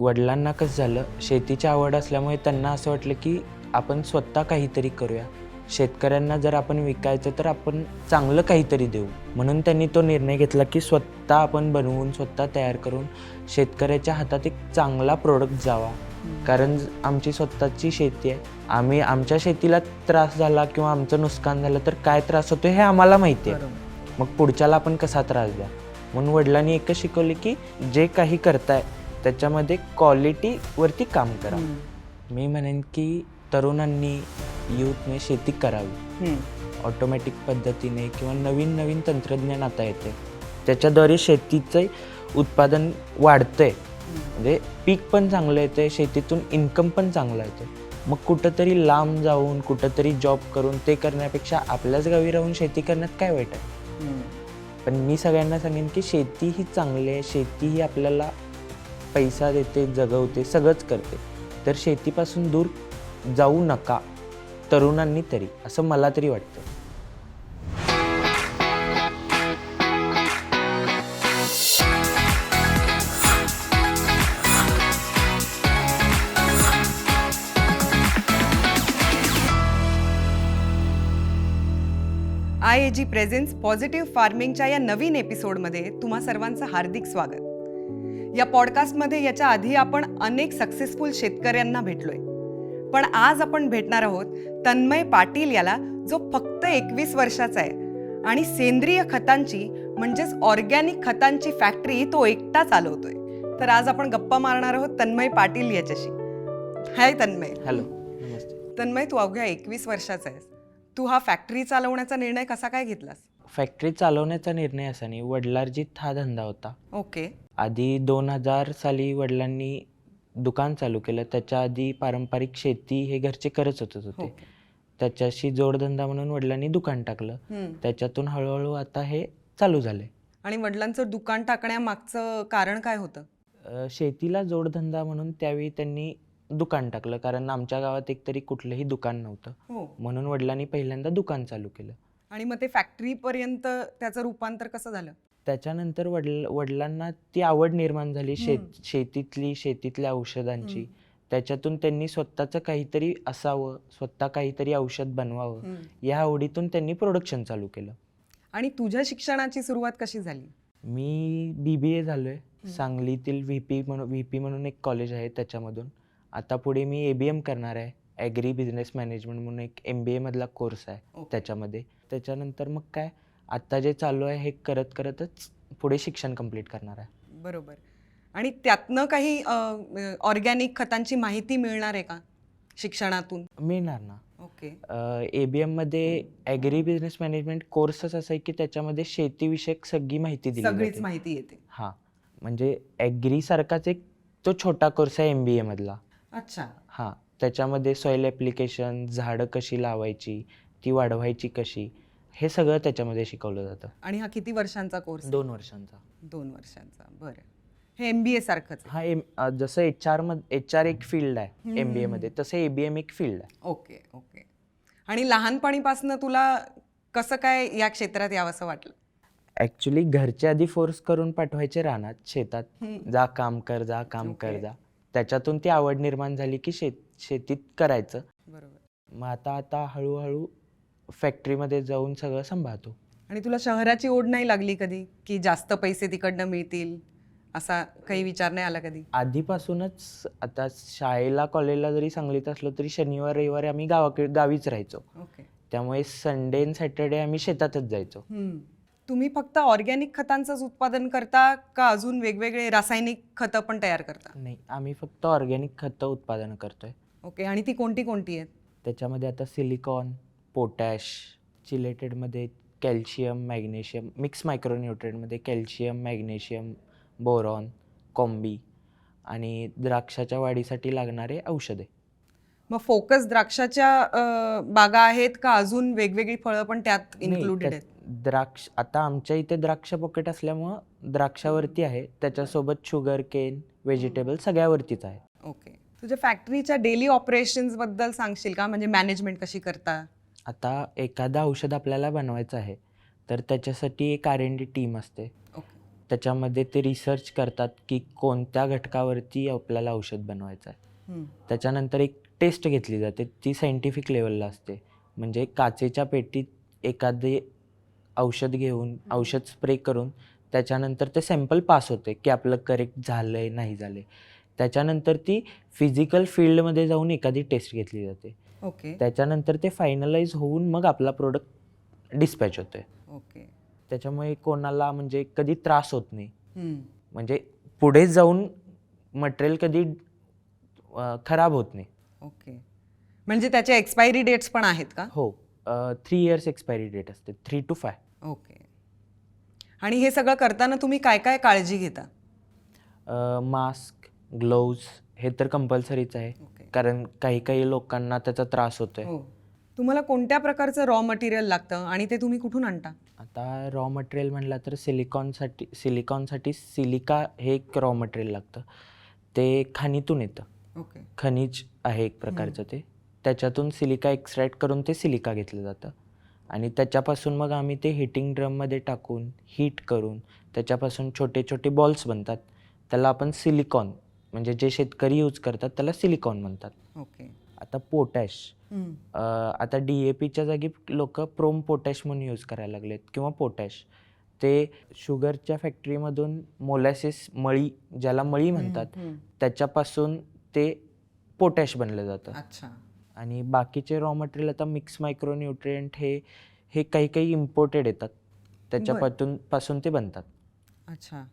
वडिलांना कसं झालं? शेतीची आवड असल्यामुळे त्यांना असं वाटलं की आपण स्वतः काहीतरी करूया. शेतकऱ्यांना जर आपण विकायचं तर आपण चांगलं काहीतरी देऊ. म्हणून त्यांनी तो निर्णय घेतला की स्वतः आपण बनवून स्वतः तयार करून शेतकऱ्याच्या हातात एक चांगला प्रोडक्ट जावा. कारण आमची स्वतःची शेती आहे. आम्ही आमच्या शेतीला त्रास झाला किंवा आमचं नुकसान झालं तर काय त्रास होतो हे आम्हाला माहिती आहे. मग पुढच्याला आपण कसा त्रास द्या म्हणून वडिलांनी एकच शिकवले की जे काही करताय त्याच्यामध्ये क्वालिटीवरती काम करा. मी म्हणेन की तरुणांनी यूथने शेती करावी. ऑटोमॅटिक पद्धतीने किंवा नवीन नवीन तंत्रज्ञान आता येते त्याच्याद्वारे शेतीचं उत्पादन वाढतंय. म्हणजे पीक पण चांगलं येते शेतीतून इन्कम पण चांगलं येते मग कुठंतरी लांब जाऊन कुठंतरी जॉब करून ते करण्यापेक्षा आपल्याच गावी राहून शेती करण्यात काय वाईट आहे. पण मी सगळ्यांना सांगेन की शेती ही चांगली आहे शेती ही आपल्याला पैसा देते जगवते सगळंच करते. तर शेतीपासून दूर जाऊ नका तरुणांनी तरी असं मला तरी वाटतं. I A G presence positive फार्मिंगच्या या नवीन एपिसोडमध्ये तुम्हा सर्वांचं हार्दिक स्वागत. या पॉडकास्टमध्ये याच्या आधी आपण अनेक सक्सेसफुल शेतकऱ्यांना भेटलोय. पण आज आपण भेटणार आहोत तन्मय पाटील याला जो फक्त एकवीस वर्षाचा आहे. आणि सेंद्रिय खतांची म्हणजेच ऑर्गॅनिक खतांची फॅक्टरी तो एकटा चालवतोय. तर आज आपण गप्पा मारणार आहोत तन्मय पाटील याच्याशी. हाय तन्मय. हॅलो तन्मय तू अवघ्या एकवीस वर्षाचा आहेस. तू हा फॅक्टरी चालवण्याचा निर्णय कसा काय घेतलास? फॅक्टरी चालवण्याचा निर्णय असा नाही वडिलार्जित हा धंदा होता. ओके. आधी दोन हजार साली वडिलांनी दुकान चालू केलं. त्याच्या आधी पारंपरिक शेती हे घरचे करत होतच हो होते. त्याच्याशी जोडधंदा म्हणून वडिलांनी दुकान टाकलं. त्याच्यातून हळूहळू आता हे चालू झाले. आणि वडिलांचं दुकान टाकण्यामागचं कारण काय होतं? शेतीला जोडधंदा म्हणून त्यावेळी त्यांनी दुकान टाकलं. कारण आमच्या गावात एकतरी कुठलंही दुकान नव्हतं. हो. म्हणून वडिलांनी पहिल्यांदा दुकान चालू केलं. आणि मग ते फॅक्टरीपर्यंत त्याचं रूपांतर कसं झालं? त्याच्यानंतर वडील वडिलांना ती आवड निर्माण झाली शेत. शेतीतली शेतीतल्या औषधांची. त्याच्यातून त्यांनी स्वतःचं काहीतरी असावं स्वतः काहीतरी औषध बनवावं. या आवडीतून त्यांनी प्रोडक्शन चालू केलं. आणि तुझ्या शिक्षणाची सुरुवात कशी झाली? मी बी बी ए झालो आहे सांगलीतील व्ही पी म्हणून व्ही पी म्हणून एक कॉलेज आहे त्याच्यामधून. आता पुढे मी ए बी एम करणार आहे. ॲग्री बिझनेस मॅनेजमेंट म्हणून एक एम बी एमधला कोर्स आहे. त्याच्यामध्ये. त्याच्यानंतर मग काय? आत्ता जे चालू आहे हे करत करतच पुढे शिक्षण कंप्लीट करणार आहे. बरोबर. आणि त्यातनं काही ऑर्गॅनिक खतांची माहिती मिळणार आहे का शिक्षणातून? मिळणार ना. ओके. ए बी एममध्ये ॲग्री बिझनेस मॅनेजमेंट कोर्सच असा आहे की त्याच्यामध्ये शेतीविषयक सगळी माहिती दिली सगळीच जाते. माहिती येते. हां. म्हणजे ॲग्री सारखाच एक तो छोटा कोर्स आहे एम बी एमधला अच्छा. हां. त्याच्यामध्ये सॉईल ॲप्लिकेशन झाडं कशी लावायची ती वाढवायची कशी हे सगळं त्याच्यामध्ये शिकवलं जातं. आणि हा किती वर्षांचा कोर्स दोन वर्षांचा. दोन वर्षांचा. बरं. हे एम बी ए सारखंच. हा एम जसं एच आरमध्ये एच आर एक फील्ड आहे एम बी एमध्ये तसं ए बी एम एक फील्ड आहे. Okay okay. आणि लहानपणीपासून तुला कसं काय या क्षेत्रात यावंसं वाटलं? ॲक्च्युली घरचे आधी फोर्स करून पाठवायचे रानात शेतात. जा काम कर जा काम कर. जा. त्याच्यातून ती आवड निर्माण झाली की शेत शेतीत करायचं. बरोबर. मग आता आता हळूहळू फॅक्टरीमध्ये जाऊन सगळं सांभाळतो. आणि तुला शहराची ओढ नाही लागली कधी? की जास्त पैसे तिकडनं मिळतील? असा काही विचार नाही आला कधी? आधीपासूनच आता शाळेला कॉलेजला जरी सांगलीत असलो तरी शनिवार रविवारी आम्ही गावाकडे गावीच राहायचो. ओके त्यामुळे संडे आणि सॅटर्डे आम्ही शेतातच जायचो. तुम्ही फक्त ऑर्गॅनिक खतांचंच उत्पादन करता का अजून वेगवेगळे रासायनिक खतं पण तयार करता? नाही आम्ही फक्त ऑर्गॅनिक खतं उत्पादन करतोय. ओके आणि ती कोणती कोणती आहेत? त्याच्यामध्ये आता सिलिकॉन पोटॅश चिलेटेडमध्ये कॅल्शियम मॅग्नेशियम मिक्स मायक्रोन्युट्रेंटमध्ये कॅल्शियम मॅग्नेशियम बोरॉन कॉम्बी आणि द्राक्षाच्या वाढीसाठी लागणारे औषधे. मग फोकस द्राक्षाच्या बागा आहेत का? अजून वेगवेगळी फळं पण त्यात इन्क्लुडेड आहेत? द्राक्ष आता आमच्या इथे द्राक्ष पॉकेट असल्यामुळं द्राक्षावरती आहे. त्याच्यासोबत शुगर केन व्हेजिटेबल सगळ्यावरतीच आहे. ओके. तुझ्या फॅक्टरीच्या डेली ऑपरेशन्सबद्दल सांगशील का? म्हणजे मॅनेजमेंट कशी करता? आता एखादं औषध आपल्याला बनवायचं आहे तर त्याच्यासाठी एक आर एन डी टीम असते. ओके. त्याच्यामध्ये ते रिसर्च करतात की कोणत्या घटकावरती आपल्याला औषध बनवायचं आहे. त्याच्यानंतर एक टेस्ट घेतली जाते ती सायंटिफिक लेवलला असते. म्हणजे काचेच्या पेटीत एखादे औषध घेऊन औषध स्प्रे करून त्याच्यानंतर ते सॅम्पल पास होते की आपलं करेक्ट झालं आहे नाही झालं आहे त्याच्यानंतर ती फिजिकल फील्डमध्ये जाऊन एखादी टेस्ट घेतली जाते. ओके. त्याच्यानंतर ते फायनलाइज होऊन मग आपला प्रोडक्ट डिस्पॅच होतोय. ओके. त्याच्यामुळे कोणाला म्हणजे कधी त्रास होत नाही. म्हणजे पुढे जाऊन मटेरियल कधी अं, खराब होत नाही. ओके. म्हणजे त्याचे एक्सपायरी डेट्स पण आहेत का? हो. थ्री इयर्स एक्सपायरी डेट असते. Three two five okay. आणि हे सगळं करताना तुम्ही काय काय काळजी घेता? मास्क ग्लोव्ज हे तर कंपल्सरीच आहे. ओके. कारण काही काही लोकांना त्याचा त्रास होतोय. हो. तुम्हाला कोणत्या प्रकारचं रॉ मटेरियल लागतं आणि ते तुम्ही कुठून आणता? आता रॉ मटेरियल म्हटलं तर सिलिकॉनसाठी सिलिकॉनसाठी सिलिका हे एक रॉ मटेरियल लागतं. ते खाणीतून येतं. ओके खनिज आहे एक प्रकारचं ते. त्याच्यातून सिलिका एक्स्ट्रॅक्ट करून ते सिलिका घेतलं जातं. आणि त्याच्यापासून मग आम्ही ते हिटिंग ड्रममध्ये टाकून हीट करून त्याच्यापासून छोटे छोटे बॉल्स बनतात. त्याला आपण सिलिकॉन म्हणजे जे शेतकरी यूज करतात त्याला सिलिकॉन म्हणतात. ओके आता पोटॅश आता डी ए पीच्या जागी लोक प्रोम पोटॅश म्हणून यूज करायला लागलेत किंवा पोटॅश ते शुगरच्या फॅक्टरीमधून मोलॅसिस मळी ज्याला मळी म्हणतात. त्याच्यापासून ते पोटॅश बनलं जातं. अच्छा. आणि बाकीचे रॉ मटेरियल आता मिक्स मायक्रोन्यूट्रियंट हे हे काही काही इम्पोर्टेड येतात. त्याच्यापासून पासून ते बनतात. अच्छा.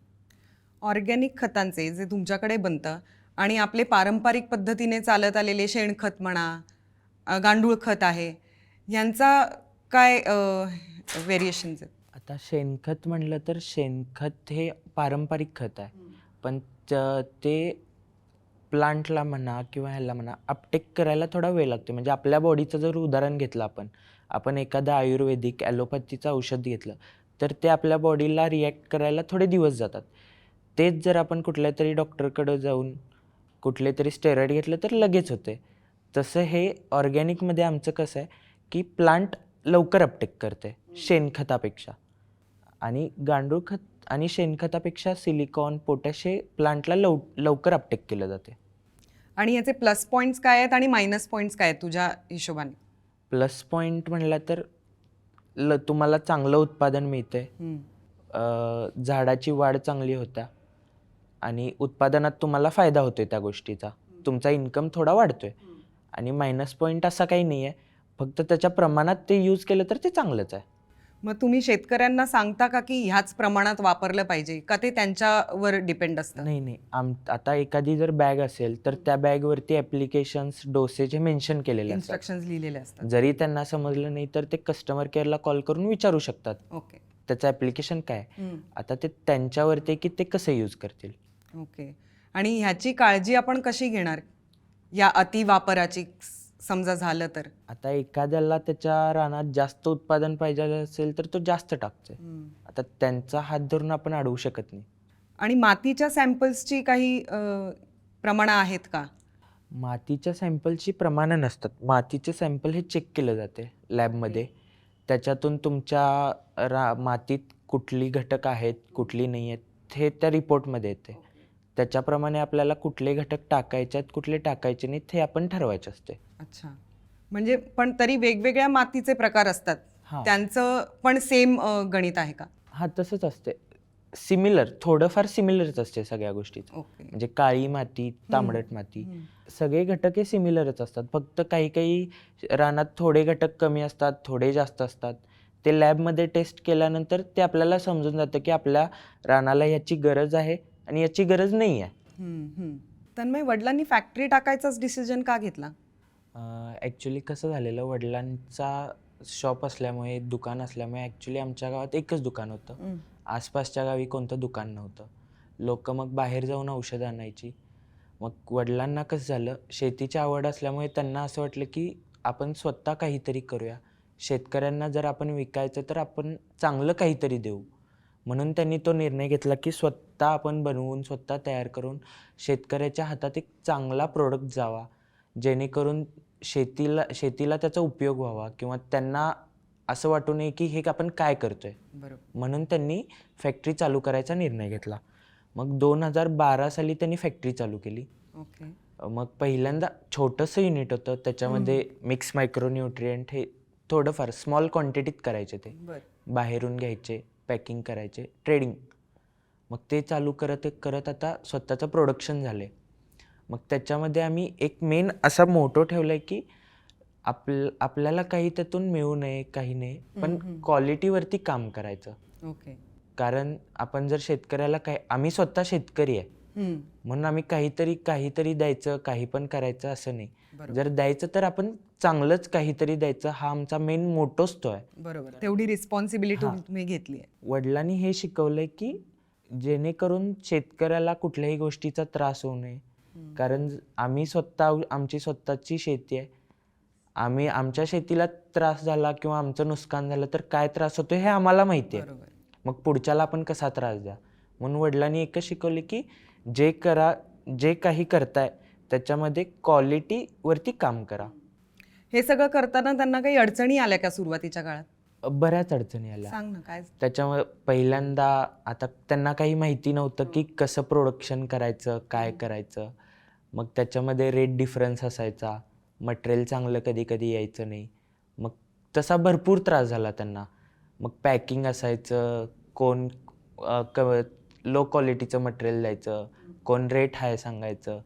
ऑर्गॅनिक खतांचे जे तुमच्याकडे बनतं आणि आपले पारंपरिक पद्धतीने चालत आलेले शेणखत म्हणा गांडूळ खत आहे यांचा काय व्हेरिएशन्स आहेत? आता शेणखत म्हणलं तर शेणखत हे पारंपरिक खत आहे. पण त- ते प्लांटला म्हणा किंवा ह्याला म्हणा अपटेक करायला थोडा वेळ लागतो. म्हणजे आपल्या बॉडीचं जर उदाहरण घेतलं आपण आपण एखादं आयुर्वेदिक ॲलोपॅथीचं औषध घेतलं तर ते आपल्या बॉडीला रिॲक्ट करायला थोडे दिवस जातात. तेच जर आपण कुठल्या तरी डॉक्टरकडं जाऊन कुठले तरी स्टेरॉइड घेतलं तर लगेच होते. तसं हे ऑर्गॅनिकमध्ये आमचं कसं आहे की प्लांट लवकर अपटेक करते शेणखतापेक्षा. आणि गांडूळ खत आणि शेणखतापेक्षा सिलिकॉन पोटॅश हे प्लांटला लव लवकर अपटेक केलं जाते. आणि याचे प्लस पॉईंट्स काय आहेत आणि मायनस पॉईंट्स काय आहेत तुझ्या हिशोबाने? प्लस पॉईंट म्हणलं तर ल तुम्हाला चांगलं उत्पादन मिळते. झाडाची वाढ चांगली होता आणि उत्पादनात तुम्हाला फायदा होतोय त्या गोष्टीचा. तुमचा इन्कम थोडा वाढतोय. आणि मायनस पॉईंट असा काही नाही आहे फक्त त्याच्या प्रमाणात ते यूज केलं तर ते चांगलंच आहे. मग तुम्ही शेतकऱ्यांना सांगता का की ह्याच प्रमाणात वापरलं पाहिजे? का ते त्यांच्यावर डिपेंड असतं? नाही नाही. आम आता एखादी जर बॅग असेल तर त्या बॅगवरती ॲप्लिकेशन्स डोसेज हे मेन्शन केलेले असतात. इन्स्ट्रक्शन्स लिहिलेले असतात. जरी त्यांना समजलं नाही तर ते कस्टमर केअरला कॉल करून विचारू शकतात. ओके त्याचं ॲप्लिकेशन काय. आता ते त्यांच्यावरती की ते कसं यूज करतील? ओके. आणि ह्याची काळजी आपण कशी घेणार? या अतिवापराची समजा झालं तर. आता एखाद्याला त्याच्या रानात जास्त उत्पादन पाहिजे असेल तर तो जास्त टाकतोय. आता त्यांचा हात धरून आपण अडवू शकत नाही. आणि मातीच्या सॅम्पल्सची काही प्रमाणं आहेत का? मातीच्या सॅम्पलची प्रमाणं नसतात. मातीचे सॅम्पल हे चेक केलं जाते लॅबमध्ये. त्याच्यातून तुमच्या रा मातीत कुठली घटक आहेत कुठली नाही आहेत हे त्या रिपोर्टमध्ये येते. त्याच्याप्रमाणे आपल्याला कुठले घटक टाकायचे आहेत कुठले टाकायचे नाहीत हे आपण ठरवायचे असते. अच्छा. म्हणजे पण तरी वेगवेगळ्या मातीचे प्रकार असतात. हां. त्यांचं पण सेम गणित आहे का? हां तसंच असते. सिमिलर थोडंफार सिमिलरच असते सगळ्या गोष्टीचं ओके. म्हणजे काळी माती तांबडट माती सगळे घटक हे सिमिलरच असतात. फक्त काही काही रानात थोडे घटक कमी असतात थोडे जास्त असतात. ते लॅबमध्ये टेस्ट केल्यानंतर ते आपल्याला समजून जातं की आपल्या रानाला ह्याची गरज आहे. आणि याची गरज नाही आहे. तन्मय वडिलांनी फॅक्टरी टाकायचाच डिसिजन का घेतला? ॲक्च्युली कसं झालेलं वडिलांचा शॉप असल्यामुळे दुकान असल्यामुळे ॲक्च्युली आमच्या गावात एकच दुकान होतं. आसपासच्या गावी कोणतं दुकान नव्हतं. लोक मग बाहेर जाऊन औषधं आणायची. मग वडिलांना कसं झालं शेतीची आवड असल्यामुळे त्यांना असं वाटलं की आपण स्वतः काहीतरी करूया. शेतकऱ्यांना जर आपण विकायचं तर आपण चांगलं काहीतरी देऊ. म्हणून त्यांनी तो निर्णय घेतला की स्वतः आपण बनवून स्वतः तयार करून शेतकऱ्याच्या हातात एक चांगला प्रोडक्ट जावा. जेणेकरून शेतीला शेतीला त्याचा उपयोग व्हावा किंवा त्यांना असं वाटू नये की हे आपण काय करतोय. बरोबर. म्हणून त्यांनी फॅक्टरी चालू करायचा निर्णय घेतला. मग दोन हजार बारा साली त्यांनी फॅक्टरी चालू केली. ओके. मग पहिल्यांदा छोटंसं युनिट होतं. त्याच्यामध्ये मिक्स मायक्रोन्यूट्रियंट हे थोडंफार स्मॉल क्वांटिटीत करायचे ते. बाहेरून घ्यायचे. पॅकिंग करायचे ट्रेडिंग. मग ते चालू करत करत आता स्वतःचं प्रोडक्शन झाले. मग त्याच्यामध्ये आम्ही एक मेन असा मोटो ठेवला आहे की आपल आपल्याला काही त्यातून मिळू नये काही नाही पण क्वालिटीवरती काम करायचं. ओके कारण आपण जर शेतकऱ्याला काय आम्ही स्वतः शेतकरी आहे. म्हणून आम्ही काहीतरी काहीतरी द्यायचं काही पण करायचं असं नाही. जर द्यायचं तर आपण चांगलंच काहीतरी द्यायचं. हा आमचा मेन मोटोच तो आहे. बरोबर तेवढी रिस्पॉन्सिबिलिटी. तुम्ही घेतली आहे. वडिलांनी हे शिकवलंय की जेणेकरून शेतकऱ्याला कुठल्याही गोष्टीचा त्रास होऊ नये. कारण आम्ही स्वतः आमची स्वतःची शेती आहे. आम्ही आमच्या शेतीला त्रास झाला किंवा आमचं नुकसान झालं तर काय त्रास होतो हे आम्हाला माहिती आहे. मग पुढच्याला आपण कसा त्रास द्या? म्हणून वडिलांनी एकच शिकवले की जे करा जे काही करताय त्याच्यामध्ये क्वालिटीवरती काम करा. हे सगळं करताना त्यांना काही अडचणी आल्या का सुरुवातीच्या काळात? बऱ्याच अडचणी आल्या. सांग ना काय? त्याच्यामुळे पहिल्यांदा आता त्यांना काही माहिती नव्हतं की कसं प्रोडक्शन करायचं काय करायचं. मग त्याच्यामध्ये रेट डिफरन्स असायचा. मटेरियल चांगलं कधी कधी यायचं नाही. मग तसा भरपूर त्रास झाला त्यांना. मग पॅकिंग असायचं कोण अं, क लो क्वालिटीचं मटेरियल द्यायचं कोण रेट हाय सांगायचं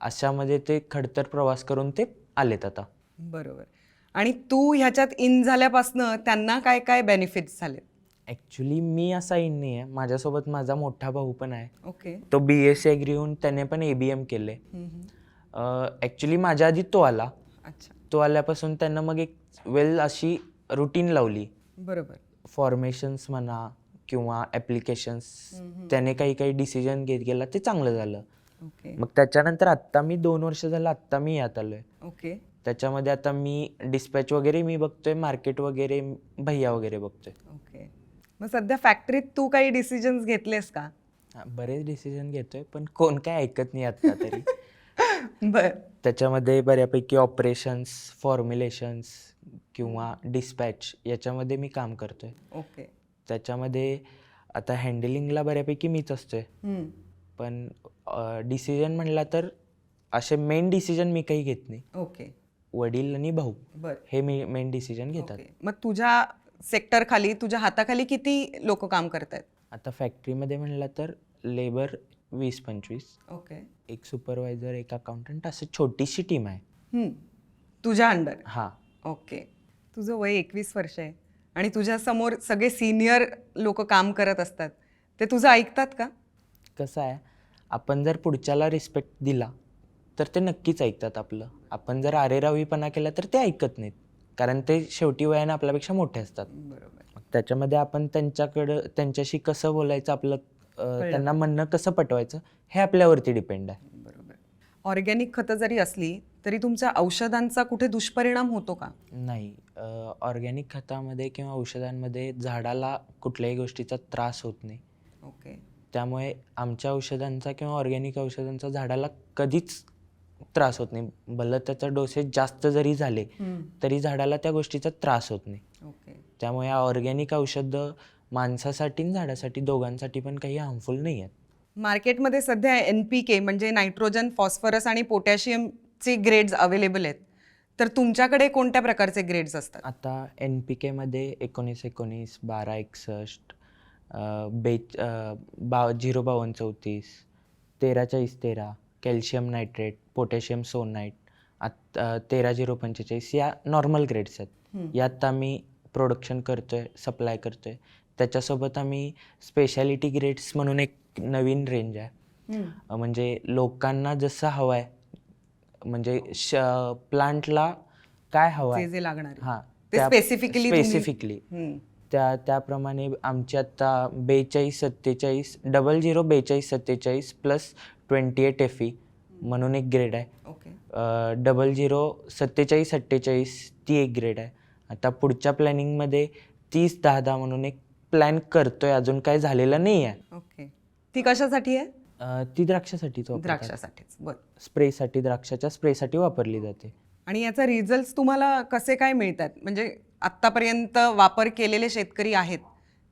अशामध्ये ते खडतर प्रवास करून ते आलेत आता. बरोबर. आणि तू ह्याच्यात इन झाल्यापासनं त्यांना काय काय बेनिफिट्स झाले ॲक्च्युली मी असा इन नाही आहे माझ्यासोबत माझा मोठा भाऊ पण आहे. ओके तो बी एस सी ॲग्री होऊन त्याने पण ए बी एम केले ॲक्च्युली माझ्या आधी तो आला. अच्छा. तो आल्यापासून त्यानं मग एक वेल अशी रुटीन लावली. बरोबर. फॉर्मेशन्स म्हणा किंवा ॲप्लिकेशन्स त्याने काही काही डिसिजन घेत गेला ते चांगलं झालं. ओके मग त्याच्यानंतर आत्ता मी दोन वर्ष झालं आत्ता मी यात आलो आहे ओके त्याच्यामध्ये आता मी डिस्पॅच वगैरे मी बघतोय मार्केट वगैरे भैया वगैरे बघतोय. ओके मग सध्या फॅक्टरीत तू काही डिसिजन्स घेतलेस का? हा, बरेच डिसिजन घेतोय पण कोण काय ऐकत नाही आत्ता तरी. बर. त्याच्यामध्ये बऱ्यापैकी ऑपरेशन्स फॉर्म्युलेशन्स किंवा डिस्पॅच याच्यामध्ये मी काम करतोय. ओके त्याच्यामध्ये आता हँडलिंगला बऱ्यापैकी मीच असतोय. पण डिसिजन म्हणला तर असे मेन डिसिजन मी काही घेत नाही. ओके. वडील आणि भाऊ बर. हे मी मेन डिसिजन घेतात. मग तुझ्या सेक्टर खाली तुझ्या हाताखाली किती लोक काम करत आहेत आता फॅक्टरीमध्ये म्हणलं तर लेबर वीस पंचवीस. ओके. एक सुपरवायझर एक अकाउंटंट असं छोटीशी टीम आहे. तुझ्या अंडर हां. ओके. तुझं वय एकवीस वर्ष आहे. आणि तुझ्या समोर सगळे सिनियर लोक काम करत असतात. ते तुझं ऐकतात का? कसं आहे आपण जर पुढच्याला रिस्पेक्ट दिला तर ते नक्कीच ऐकतात आपलं. आपण जर आरेरावीपणा केला तर ते ऐकत नाहीत. कारण ते शेवटी वयाने आपल्यापेक्षा मोठे असतात. बरोबर. मग त्याच्यामध्ये आपण त्यांच्याकडं त्यांच्याशी कसं बोलायचं आपलं अं, त्यांना म्हणणं कसं पटवायचं हे आपल्यावरती डिपेंड आहे. बरोबर. ऑर्गॅनिक खतं जरी असली तरी तुमच्या औषधांचा कुठे दुष्परिणाम होतो का? नाही. ऑर्गॅनिक खतामध्ये किंवा औषधांमध्ये झाडाला कुठल्याही गोष्टीचा त्रास होत नाही. ओके. त्यामुळे आमच्या औषधांचा किंवा ऑर्गॅनिक औषधांचा झाडाला कधीच त्रास होत नाही. भलं त्याचा डोसेज जास्त जरी झाले तरी झाडाला त्या गोष्टीचा त्रास होत नाही. ओके. त्यामुळे ऑर्गॅनिक औषधं माणसासाठी आणि झाडासाठी दोघांसाठी पण काही हार्मफुल नाही आहेत. मार्केटमध्ये सध्या एन पी के म्हणजे नायट्रोजन फॉस्फरस आणि पोटॅशियमचे ग्रेड्स अवेलेबल आहेत. तर तुमच्याकडे कोणत्या प्रकारचे ग्रेड्स असतात? आता एन पी केमध्ये एकोणीस एकोणीस बारा एकसष्ट बे बा झिरो बावन्न चौतीस तेरा चाळीस तेरा कॅल्शियम नायट्रेट पोटॅशियम सोनाईट आत अं, तेरा झिरो पंचेचाळीस या नॉर्मल ग्रेड्स आहेत. यात आम्ही प्रोडक्शन करतो आहे सप्लाय करतो आहे त्याच्यासोबत आम्ही स्पेशालिटी ग्रेड्स म्हणून एक नवीन रेंज आहे. म्हणजे लोकांना जसं हवं आहे म्हणजे श प्लांटला काय हवं जे लागणार. हां ते specifically तुम्ही- स्पेसिफिकली हम्म. त्या त्याप्रमाणे आमची आत्ता बेचाळीस सत्तेचाळीस डबल झिरो बेचाळीस सत्तेचाळीस plus twenty eight F E म्हणून एक ग्रेड आहे. ओके डबल झिरो सत्तेचाळीस अठ्ठेचाळीस ती एक ग्रेड आहे. आता पुढच्या प्लॅनिंगमध्ये तीस दहा दहा म्हणून एक प्लॅन करतोय. अजून काय झालेलं नाही आहे ओके ती कशासाठी आहे? ती द्राक्षासाठीच द्राक्षासाठीच. बर. स्प्रेसाठी द्राक्षाच्या स्प्रेसाठी वापरली जाते. आणि याचा रिझल्ट तुम्हाला कसे काय मिळतात? म्हणजे आत्तापर्यंत वापर केलेले शेतकरी आहेत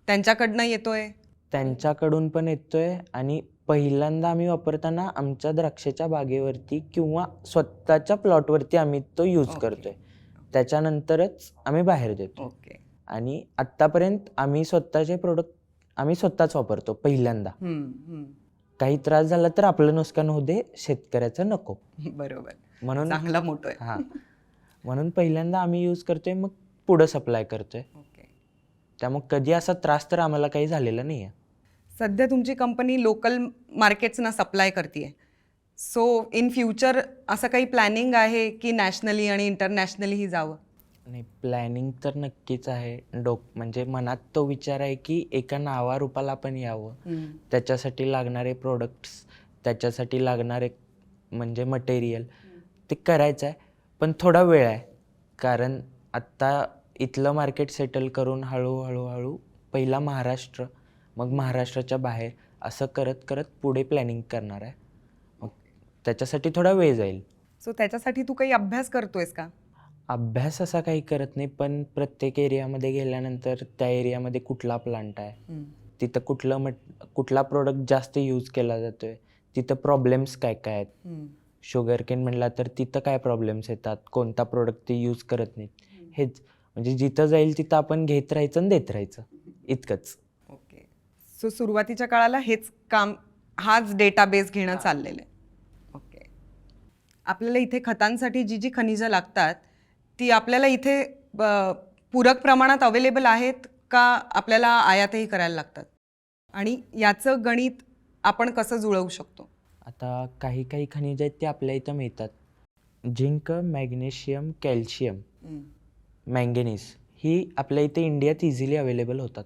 त्यांच्याकडनं येतोय? त्यांच्याकडून पण येतोय आणि पहिल्यांदा आम्ही वापरताना आमच्या द्राक्षाच्या बागेवरती किंवा स्वतःच्या प्लॉटवरती आम्ही तो यूज ओके. करतोय. त्याच्यानंतरच आम्ही बाहेर देतो ओके. आणि आत्तापर्यंत आम्ही स्वतःचे प्रोडक्ट आम्ही स्वतःच वापरतो पहिल्यांदा. काही त्रास झाला तर आपलं नुकसान होऊ दे शेतकऱ्याचं नको. बरोबर. म्हणून चांगला मोठं आहे. हा. म्हणून पहिल्यांदा आम्ही यूज करतोय मग पुढं सप्लाय करतोय. ओके त्यामुळे कधी असा त्रास तर आम्हाला काही झालेला नाही आहे. सध्या तुमची कंपनी लोकल मार्केट्सना सप्लाय करते सो इन फ्युचर असं काही प्लॅनिंग आहे की नॅशनली आणि इंटरनॅशनलीही जावं? नाही प्लॅनिंग तर नक्कीच आहे. डोक म्हणजे मनात तो विचार आहे की एका नावारूपाला आपण यावं. त्याच्यासाठी लागणारे प्रोडक्ट्स त्याच्यासाठी लागणारे म्हणजे मटेरियल ते करायचं आहे. पण थोडा वेळ आहे. कारण आत्ता इथलं मार्केट सेटल करून हळूहळू हळू पहिला महाराष्ट्र मग महाराष्ट्राच्या बाहेर असं करत करत पुढे प्लॅनिंग करणार आहे. मग त्याच्यासाठी थोडा वेळ जाईल. सो त्याच्यासाठी तू काही अभ्यास करतोयस का? अभ्यास असा काही करत नाही पण प्रत्येक एरियामध्ये गेल्यानंतर त्या एरियामध्ये कुठला प्लांट आहे? तिथं कुठलं मट कुठला प्रोडक्ट जास्त यूज केला जातोय? तिथं प्रॉब्लेम्स काय काय आहेत? शुगर केन म्हणला तर तिथं काय प्रॉब्लेम्स येतात? कोणता प्रोडक्ट ते यूज करत नाहीत? हेच म्हणजे जिथं जाईल तिथं आपण घेत राहायचं आणि देत राहायचं. इतकंच. ओके सो सुरुवातीच्या काळाला हेच काम हाच डेटाबेस घेणं चाललेलं आहे. ओके आपल्याला इथे खतांसाठी जी जी खनिजं लागतात ती आपल्याला इथे पूरक प्रमाणात अवेलेबल आहेत का आपल्याला आयातही करायला लागतात आणि याचं गणित आपण कसं जुळवू शकतो आता काही काही खनिज आहेत ते आपल्या इथं मिळतात झिंक मॅग्नेशियम कॅल्शियम मँगेनीज ही आपल्या इथे इंडियात इझिली अवेलेबल होतात.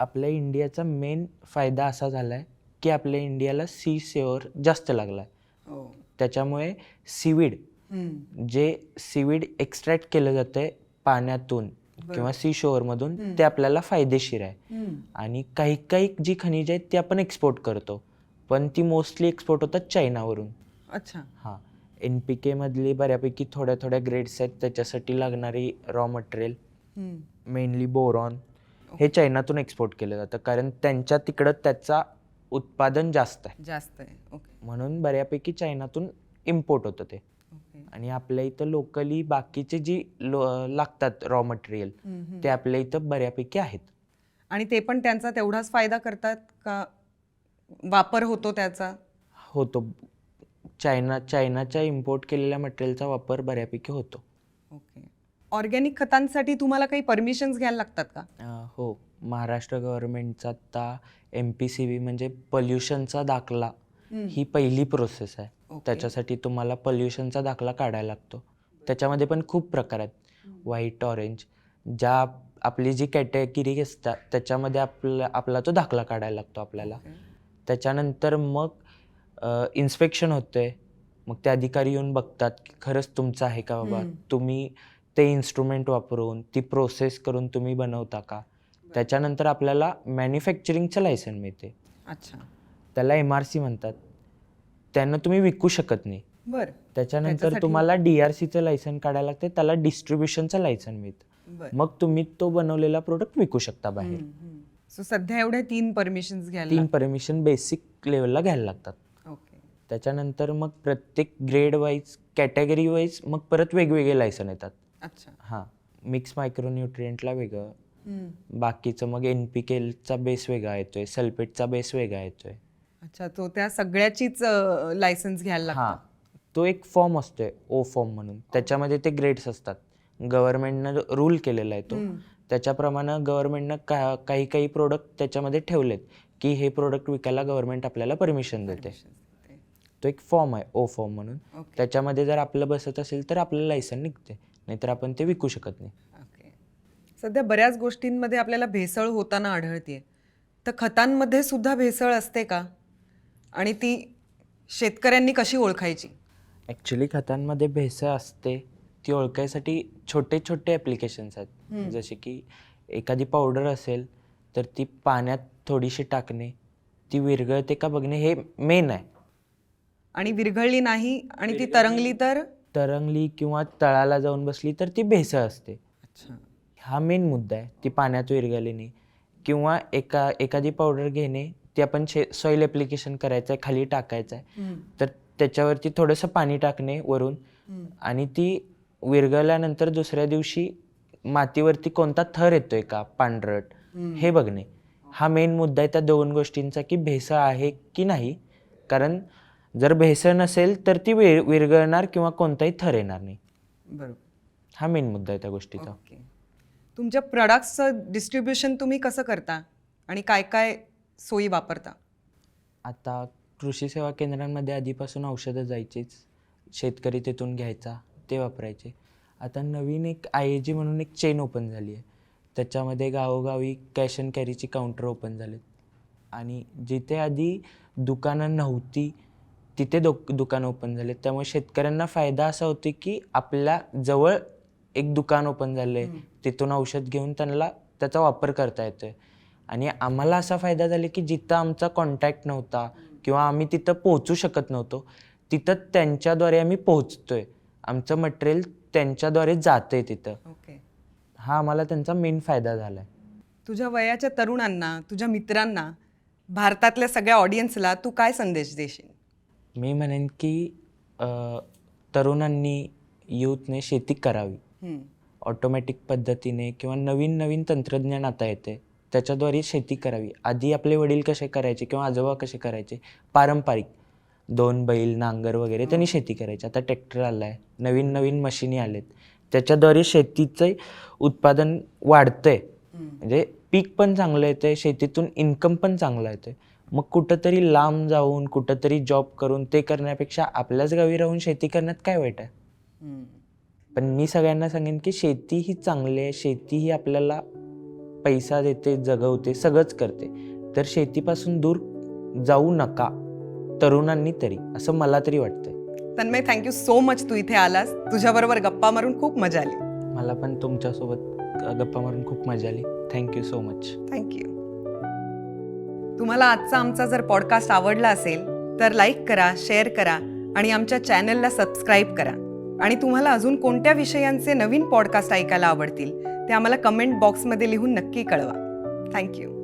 आपल्या इंडियाचा मेन फायदा असा झाला आहे की आपल्या इंडियाला सी सेवर जास्त लागला आहे हो. त्याच्यामुळे सीवीड. जे सीवीड एक्स्ट्रॅक्ट केलं जातं पाण्यातून किंवा सी शोअरमधून हम्म. ते आपल्याला फायदेशीर आहे. आणि काही काही जी खनिज आहेत ती आपण एक्सपोर्ट करतो. पण ती मोस्टली एक्सपोर्ट होतात चायनावरून. अच्छा. हां. एन पी केमधली बऱ्यापैकी थोड्या थोड्या ग्रेड्स आहेत. त्याच्यासाठी लागणारी रॉ मटेरियल. मेनली बोरॉन हे चायनातून एक्सपोर्ट केलं जातं. कारण त्यांच्या तिकडं त्याचा उत्पादन जास्त आहे. जास्त आहे. ओके. म्हणून बऱ्यापैकी चायनातून इम्पोर्ट होतं ते. आणि आपल्या इथं लोकली बाकीचे जी लो लागतात रॉ मटेरियल. ते आपल्या इथं बऱ्यापैकी आहेत. आणि ते पण त्यांचा तेवढाच फायदा करतात का? वापर होतो त्याचा? होतो. चायना चायनाच्या इम्पोर्ट केलेल्या मटेरियलचा वापर बऱ्यापैकी होतो. ओके. ऑर्गॅनिक खतांसाठी तुम्हाला काही परमिशन्स घ्यायला लागतात का? अं, हो. महाराष्ट्र गव्हर्नमेंटचा आता एम पी सी बी म्हणजे पल्युशनचा दाखला ही पहिली प्रोसेस आहे. त्याच्यासाठी तुम्हाला पल्युशनचा दाखला काढायला लागतो. त्याच्यामध्ये पण खूप प्रकार आहेत. व्हाईट ऑरेंज ज्या आपली जी कॅटेगरी असतात त्याच्यामध्ये आपला आपला तो दाखला काढायला लागतो आपल्याला. त्याच्यानंतर मग इन्स्पेक्शन होते मग ते अधिकारी येऊन बघतात की खरंच तुमचं आहे का बाबा. तुम्ही ते इन्स्ट्रुमेंट वापरून ती प्रोसेस करून तुम्ही बनवता का? त्याच्यानंतर आपल्याला मॅन्युफॅक्चरिंगचं लायसन मिळते. अच्छा. त्याला एम आर सी म्हणतात. त्यांना तुम्ही विकू शकत नाही. बर. त्याच्यानंतर तुम्हाला डी आर सीचं लायसन काढायला लागते त्याला डिस्ट्रीब्युशनचं लायसन मिळतं. मग तुम्ही तो बनवलेला प्रोडक्ट विकू शकता बाहेर. सो सध्या एवढ्या तीन परमिशन्स घ्यायला तीन परमिशन बेसिक लेवलला घ्यायला लागतात. त्याच्यानंतर मग प्रत्येक ग्रेड वाईज कॅटेगरी वाईज मग परत वेगवेगळे लायसन येतात. अच्छा. हां. मिक्स मायक्रोन्युट्रियंटला वेगळं. बाकीचं मग एन पी केलचा बेस वेगळा येतोय सल्फेटचा बेस वेगळा येतोय. अच्छा तो त्या सगळ्याचीच लायसन्स घ्यायला हां. लागतं. तो एक फॉर्म असतोय ओ फॉर्म म्हणून. त्याच्यामध्ये ते ग्रेड्स असतात. गव्हर्नमेंटनं रूल केलेला आहे तो. हम्म. त्याच्याप्रमाणे गव्हर्नमेंटनं का काही काही प्रोडक्ट त्याच्यामध्ये ठेवलेत की हे प्रोडक्ट विकायला गव्हर्नमेंट आपल्याला परमिशन देते. तो एक फॉर्म आहे ओ फॉर्म म्हणून. ओके त्याच्यामध्ये जर आपलं बसत असेल तर आपलं लायसन निघते. नाहीतर आपण ते विकू शकत नाही. ओके सध्या बऱ्याच गोष्टींमध्ये आपल्याला भेसळ होताना आढळते तर खतांमध्ये सुद्धा भेसळ असते का? आणि ती शेतकऱ्यांनी कशी ओळखायची? ॲक्च्युली खतांमध्ये भेसळ असते. ती ओळखायसाठी छोटे छोटे ॲप्लिकेशन्स आहेत. जसे की एखादी पावडर असेल तर ती पाण्यात थोडीशी टाकणे. ती विरघळते का बघणे हे मेन आहे. आणि विरघळली नाही आणि ती तरंगली तर? तरंगली किंवा तळाला जाऊन बसली तर ती भेसळ असते. अच्छा. हा मेन मुद्दा आहे. ती पाण्यात विरघळणे किंवा एका एखादी पावडर घेणे ती आपण शे सॉईल ॲप्लिकेशन करायचं आहे खाली टाकायचं आहे तर त्याच्यावरती थोडंसं पाणी टाकणे वरून. आणि ती विरघळल्यानंतर दुसऱ्या दिवशी मातीवरती कोणता थर येतोय का? पांढरट. हे बघणे. हा मेन मुद्दा आहे त्या दोन गोष्टींचा की भेसळ आहे की नाही. कारण जर भेसळ नसेल तर ती विर विरघळणार किंवा कोणताही थर येणार नाही. बरोबर. हा मेन मुद्दा आहे त्या गोष्टीचा. तुमच्या प्रॉडक्ट्सचं डिस्ट्रीब्युशन तुम्ही कसं करता? आणि काय काय सोयी वापरता? आता कृषी सेवा केंद्रांमध्ये आधीपासून औषधं जायचीच. शेतकरी तिथून घ्यायचा ते वापरायचे. आता नवीन एक आय ए जी म्हणून एक चेन ओपन झाली आहे. त्याच्यामध्ये गावोगावी कॅश अँड कॅरीची काउंटर ओपन झालेत. आणि जिथे आधी दुकानं नव्हती तिथे दु दुकानं ओपन झालेत. त्यामुळे शेतकऱ्यांना फायदा असा होतो की आपल्या जवळ एक दुकान ओपन झालं आहे तिथून औषध घेऊन त्यांना त्याचा वापर करता येतोय. आणि आम्हाला असा फायदा झाला की जिथं आमचा कॉन्टॅक्ट नव्हता किंवा आम्ही तिथं पोहोचू शकत नव्हतो तिथं त्यांच्याद्वारे आम्ही पोहोचतोय. आमचं मटेरियल त्यांच्याद्वारे जातंय तिथं. ओके हा आम्हाला त्यांचा मेन फायदा झाला आहे तुझ्या वयाच्या तरुणांना तुझ्या मित्रांना भारतातल्या सगळ्या ऑडियन्सला तू काय संदेश देशील? मी म्हणेन की अ, तरुणांनी यूथने शेती करावी. हम्म. ऑटोमॅटिक पद्धतीने किंवा नवीन नवीन तंत्रज्ञान आता येते त्याच्याद्वारे शेती करावी. आधी आपले वडील कसे करायचे किंवा आजोबा कसे करायचे? पारंपरिक. दोन बैल नांगर वगैरे त्यांनी शेती करायची. आता ट्रॅक्टर आला आहे नवीन नवीन मशिनी आलेत. त्याच्याद्वारे शेतीचं उत्पादन वाढतंय. म्हणजे पीक पण चांगलं येतंय शेतीतून इन्कम पण चांगलं येतंय. मग कुठंतरी लांब जाऊन कुठंतरी जॉब करून ते करण्यापेक्षा आपल्याच गावी राहून शेती करण्यात काय वाईट आहे. पण मी सगळ्यांना सांगेन की शेती ही चांगली आहे. शेती ही आपल्याला पैसा देते जगवते सगळंच करते. तर शेतीपासून दूर जाऊ नका तरुणांनी तरी असं मला तरी वाटतंय. Tanmay thank you so much तू इथे आलास. तुझ्याबरोबर गप्पा मारून खूप मजा आली. मला पण तुमच्यासोबत गप्पा मारून खूप मजा आली. थँक्यू सो मच थँक्यू तुम्हाला आजचा आमचा जर पॉडकास्ट आवडला असेल तर लाईक करा शेअर करा आणि आमच्या चॅनलला सबस्क्राईब करा. आणि तुम्हाला अजून कोणत्या विषयांचे नवीन पॉडकास्ट ऐकायला आवडतील ते आम्हाला कमेंट बॉक्समध्ये लिहून नक्की कळवा. थँक्यू